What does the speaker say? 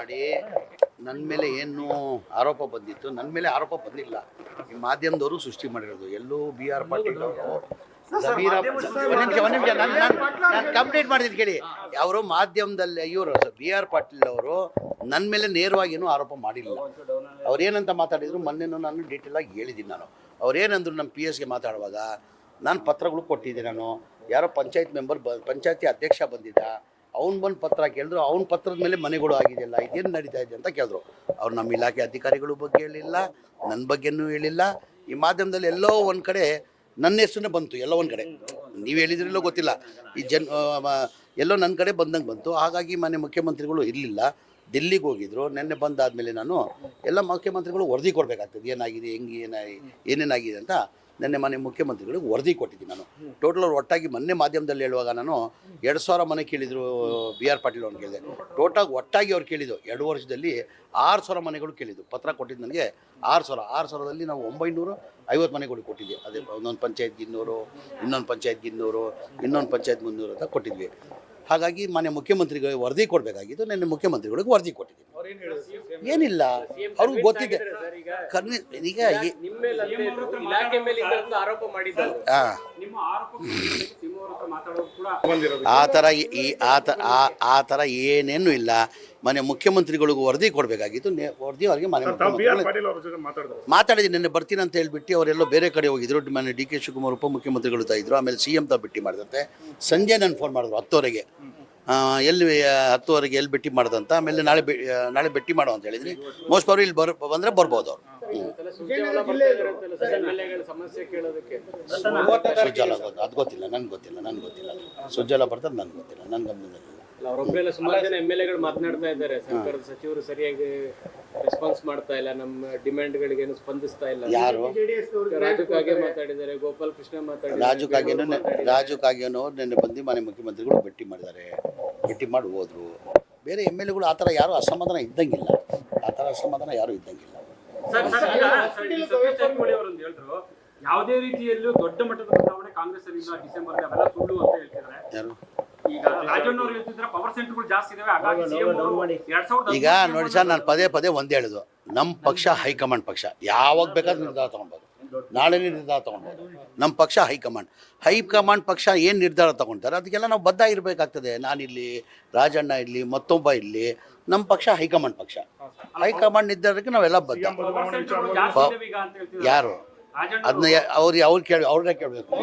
ಮಾಡಿ ನನ್ನ ಮೇಲೆ ಏನು ಆರೋಪ ಬಂದಿತ್ತು ನನ್ನ ಮೇಲೆ ಆರೋಪ ಬಂದಿಲ್ಲ. ಈ ಮಾಧ್ಯಮದವರು ಸೃಷ್ಟಿ ಮಾಡಿರೋದು. ಎಲ್ಲೂ ಬಿ ಆರ್ ಪಾಟೀಲ್ ಅವರು ನಾನು ಕಂಪ್ಲೀಟ್ ಮಾಡಿದ್ ಕೇಳಿ. ಅವರು ಮಾಧ್ಯಮದಲ್ಲಿ ಇವರು ಬಿ ಆರ್ ಪಾಟೀಲ್ ಅವರು ನನ್ನ ಮೇಲೆ ನೇರವಾಗಿ ಏನೂ ಆರೋಪ ಮಾಡಿಲ್ಲ. ಅವ್ರೇನಂತ ಮಾತಾಡಿದ್ರು ಮೊನ್ನೆನೂ ನಾನು ಡೀಟೇಲ್ ಆಗಿ ಹೇಳಿದ್ದೀನಿ ನಾನು. ಅವ್ರೇನಂದ್ರು ನಮ್ಮ ಪಿ ಎಸ್ಗೆ ಮಾತಾಡುವಾಗ ನಾನು ಪತ್ರಗಳು ಕೊಟ್ಟಿದ್ದೆ ನಾನು. ಯಾರೋ ಪಂಚಾಯತ್ ಮೆಂಬರ್ ಬ ಪಂಚಾಯತಿ ಅಧ್ಯಕ್ಷ ಬಂದಿದ್ದ ಅವ್ನು ಬಂದು ಪತ್ರ ಕೇಳಿದ್ರು, ಅವ್ನ ಪತ್ರದ ಮೇಲೆ ಮನೆಗಳು ಆಗಿದೆಯಲ್ಲ ಇದೇನು ನಡೀತಾ ಇದೆ ಅಂತ ಕೇಳಿದ್ರು. ಅವ್ರು ನಮ್ಮ ಇಲಾಖೆ ಅಧಿಕಾರಿಗಳ ಬಗ್ಗೆ ಹೇಳಿಲ್ಲ ನನ್ನ ಬಗ್ಗೆನೂ ಹೇಳಿಲ್ಲ. ಈ ಮಾಧ್ಯಮದಲ್ಲಿ ಎಲ್ಲೋ ಒಂದು ಕಡೆ ನನ್ನ ಹೆಸರನ್ನೇ ಬಂತು, ಎಲ್ಲೋ ಒಂದು ಕಡೆ. ನೀವು ಹೇಳಿದ್ರಿಲ್ಲೋ ಗೊತ್ತಿಲ್ಲ. ಈ ಜನ್ ಎಲ್ಲೋ ನನ್ನ ಕಡೆ ಬಂದಂಗೆ ಬಂತು. ಹಾಗಾಗಿ ಮನೆ ಮುಖ್ಯಮಂತ್ರಿಗಳು ಇರಲಿಲ್ಲ. ದಿಲ್ಲಿಗೆ ಹೋಗಿದ್ರು, ನಿನ್ನೆ ಬಂದಾದಮೇಲೆ ನಾನು ಎಲ್ಲ ಮುಖ್ಯಮಂತ್ರಿಗಳು ವರದಿ ಕೊಡಬೇಕಾಗ್ತದೆ, ಏನಾಗಿದೆ, ಹೆಂಗೆ ಏನಾಗಿ ಏನೇನಾಗಿದೆ ಅಂತ. ನಿನ್ನೆ ಮನೆ ಮುಖ್ಯಮಂತ್ರಿಗಳಿಗೆ ವರದಿ ಕೊಟ್ಟಿದ್ದೀನಿ ನಾನು. ಟೋಟಲ್ ಅವ್ರು ಒಟ್ಟಾಗಿ ಮೊನ್ನೆ ಮಾಧ್ಯಮದಲ್ಲಿ ಹೇಳುವಾಗ ನಾನು ಎರಡು ಸಾವಿರ ಮನೆ ಕೇಳಿದರು ಬಿ ಆರ್ ಪಾಟೀಲ್ ಅವ್ರು ಕೇಳಿದೆ. ಟೋಟಲ್ ಒಟ್ಟಾಗಿ ಅವ್ರು ಕೇಳಿದ್ದು. ಎರಡು ವರ್ಷದಲ್ಲಿ ಆರು ಸಾವಿರ ಮನೆಗಳು ಕೇಳಿದ್ದು. ಪತ್ರ ಕೊಟ್ಟಿದ್ದು ನನಗೆ ಆರು ಸಾವಿರ. ಆರು ಸಾವಿರದಲ್ಲಿ ನಾವು ಒಂಬೈನೂರು ಐವತ್ತು ಮನೆಗಳು ಕೊಟ್ಟಿದ್ವಿ. ಅದೇ ಒಂದೊಂದು ಪಂಚಾಯತ್ಗೆ ಇನ್ನೂರು ಇನ್ನೊಂದು ಪಂಚಾಯತ್ಗೆ ಇನ್ನೂರು ಇನ್ನೊಂದು ಪಂಚಾಯತ್ ಮುನ್ನೂರು ಅಂತ ಕೊಟ್ಟಿದ್ವಿ. ಹಾಗಾಗಿ ಮನೆ ಮುಖ್ಯಮಂತ್ರಿಗಳಿಗೆ ವರದಿ ಕೊಡಬೇಕಾಗಿದ್ದು ನಿನ್ನೆ ಮುಖ್ಯಮಂತ್ರಿಗಳಿಗೆ ವರದಿ ಕೊಟ್ಟಿದ್ದೀನಿ. ಏನಿಲ್ಲ. ಅವ್ರಿಗೆ ಗೊತ್ತಿದೆ. ಕರ್ನಿ ಈಗ ಆ, ಥರ ಈ- ಆ ಥರ ಏನೇನು ಇಲ್ಲ. ಮನೆ ಮುಖ್ಯಮಂತ್ರಿಗಳಿಗೂ ವರದಿ ಕೊಡಬೇಕಾಗಿತ್ತು. ವರದಿ ಅವರಿಗೆ ಮನೆ ಮಾತಾಡಿದ್ದೀನಿ. ನಿನ್ನೆ ಬರ್ತೀನಿ ಅಂತ ಹೇಳ್ಬಿಟ್ಟು ಅವರೆಲ್ಲೋ ಬೇರೆ ಕಡೆ ಹೋಗಿದ್ರು. ಮನೆ ಡಿ ಕೆ ಶಿವಕುಮಾರ್ ಉಪಮುಖ್ಯಮಂತ್ರಿಗಳು ತಾಯಿದ್ರು ಇದ್ರು. ಆಮೇಲೆ ಸಿ ಎಂ ತಾ ಭೇಟಿ ಮಾಡಿದಂತೆ. ಸಂಜೆ ನಾನು ಫೋನ್ ಮಾಡಿದ್ರು ಹತ್ತುವರೆಗೆ. ಎಲ್ಲಿ ಹತ್ತುವರೆಗೆ ಎಲ್ಲಿ ಭೇಟಿ ಮಾಡ್ದಂತ. ಆಮೇಲೆ ನಾಳೆ ನಾಳೆ ಭೇಟಿ ಮಾಡೋ ಅಂತ ಹೇಳಿದ್ರಿ. ಮೋಸ್ಟ್ ಅವ್ರು ಇಲ್ಲಿ ಬರ್ ಬಂದರೆ ಬರ್ಬೋದು ಅವ್ರು. ಸಮಸ್ಯೆ ಕೇಳೋದಕ್ಕೆ. ಸುಜ್ಜಲ ಗೊತ್ತು ಅದು ಗೊತ್ತಿಲ್ಲ ನನ್ಗೆ ಗೊತ್ತಿಲ್ಲ ನನ್ಗೆ ಗೊತ್ತಿಲ್ಲ. ಸುಜ್ಜಲ ಬರ್ತದೆ ನನ್ಗೆ ಗೊತ್ತಿಲ್ಲ ನನ್ನ ಗಮನದಲ್ಲಿ ಅವ್ರೊಬ್ಬರೆಲ್ಲ ಸುಮಾರು ಜನ ಎಂ ಎಲ್ ಎಗಳು ಮಾತನಾಡ್ತಾ ಇದ್ದಾರೆ. ಸರ್ಕಾರದ ಸಚಿವರು ಸರಿಯಾಗಿ ರೆಸ್ಪಾನ್ಸ್ ಮಾಡ್ತಾ ಇಲ್ಲ ನಮ್ಮ ಡಿಮ್ಯಾಂಡ್ಗಳಿಗೆ ಏನು ಸ್ಪಂದಿಸ್ತಾ ಇಲ್ಲ. ಯಾರು? ರಾಜು ಕಾಗೆ ಮಾತಾಡಿದ್ದಾರೆ ಗೋಪಾಲ್ ಕೃಷ್ಣ ಮಾತಾಡಿದ್ದಾರೆ ರಾಜು ಕಾಗೇನು ರಾಜು ಕಾಗೇನು ನಿನ್ನೆ ಬಂದು ಮನೆ ಮುಖ್ಯಮಂತ್ರಿಗಳು ಭೇಟಿ ಮಾಡಿದ್ದಾರೆ. ಭೇಟಿ ಮಾಡಿ ಹೋದ್ರು. ಬೇರೆ ಎಂ ಎಲ್ ಎಗಳು ಆ ಥರ ಯಾರು ಅಸಮಾಧಾನ ಇದ್ದಂಗಿಲ್ಲ. ಆ ಥರ ಅಸಮಾಧಾನ ಯಾರು ಇದ್ದಂಗಿಲ್ಲ. ಹೇಳಿದ್ರು ಯಾವುದೇ ರೀತಿಯಲ್ಲೂ ದೊಡ್ಡ ಮಟ್ಟದ ಬದಲಾವಣೆ ಕಾಂಗ್ರೆಸ್ ಅಲ್ಲಿ ಡಿಸೆಂಬರ್ ಅವೆಲ್ಲ ಸುಳ್ಳು ಅಂತ ಹೇಳ್ತಿದ್ದಾರೆ. ಈಗ ರಾಜಣ್ಣ ಅವರು ಹೇಳ್ತಿದ್ರೆ ಪವರ್ ಸೆಂಟರ್ಗಳು ಜಾಸ್ತಿ ಇದಾವೆ ಹಾಗಾಗಿ ಸಿಎಂ ಅವರು ಎರಡ್ ಸಾವಿರದ ಈಗ ನೋಡಿ ಸರ್ ನಾನು ಪದೇ ಪದೇ ಒಂದೇ ಹೇಳುದು. ನಮ್ಮ ಪಕ್ಷ ಹೈಕಮಾಂಡ್ ಪಕ್ಷ. ಯಾವಾಗ ಬೇಕಾದ್ರೂ ನಿರ್ಧಾರ ತೊಗೊಳ್ಬೋದು ನಾಳೆನೇ ನಿರ್ಧಾರ ತಗೊಂಡು ನಮ್ಮ ಪಕ್ಷ ಹೈಕಮಾಂಡ್ ಹೈಕಮಾಂಡ್ ಪಕ್ಷ ಏನು ನಿರ್ಧಾರ ತಗೊಳ್ತಾರೆ ಅದಕ್ಕೆಲ್ಲ ನಾವು ಬದ್ಧ ಇರಬೇಕಾಗ್ತದೆ. ನಾನಿಲ್ಲಿ ರಾಜಣ್ಣ ಇಲ್ಲಿ ಮತ್ತೊಬ್ಬ ಇಲ್ಲಿ ನಮ್ಮ ಪಕ್ಷ ಹೈಕಮಾಂಡ್ ಪಕ್ಷ. ಹೈಕಮಾಂಡ್ ನಿರ್ಧಾರಕ್ಕೆ ನಾವೆಲ್ಲ ಬದ್ಧ. ಯಾರು? ಅದನ್ನ ಅವ್ರು. ಅವ್ರು ಕೇಳಿ ಅವ್ರನ್ನೇ ಕೇಳಬೇಕು?